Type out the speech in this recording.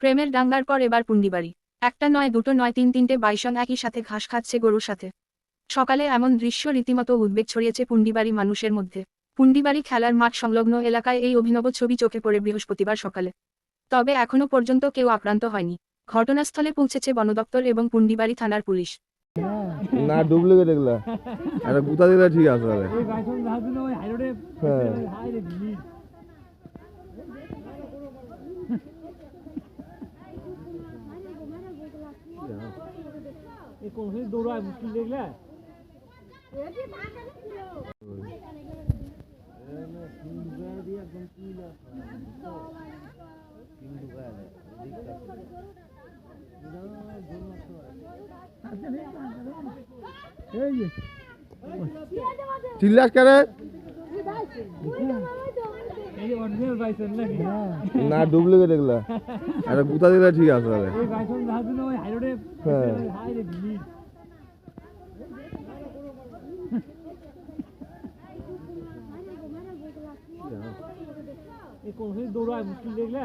প্রেমের দাঙ্গার পর এবার পুন্ডিবাড়ি। একটা নয় দুটো নয় তিন তিনটে বাইসন একই সাথে ঘাস খাচ্ছে গরুর সাথে। সকালে এমন দৃশ্য রীতিমতো উদ্বেগ ছড়িয়েছে পুন্ডিবাড়ি মানুষের মধ্যে। পুন্ডিবাড়ি খেলার মাঠ সংলগ্ন এলাকায় এই অভিনব ছবি চোখে পড়ে বৃহস্পতিবার সকালে। তবে এখনও পর্যন্ত কেউ আক্রান্ত হয়নি। ঘটনাস্থলে পৌঁছেছে বনদপ্তর এবং পুন্ডিবাড়ি থানার পুলিশ। না ডুপ্লিকেট এগুলা। একটা গুতা দিলে ঠিক আছে কোন দৌড়ায় মুশকিল দেখলে? এই যে চিল্লাস কেন না ডুপ্লিকেট এগুলা। আরে গুতা দিলে ঠিক আছে আরে হ্যাঁ। দৌড়ায় মুশকিল দেখলে?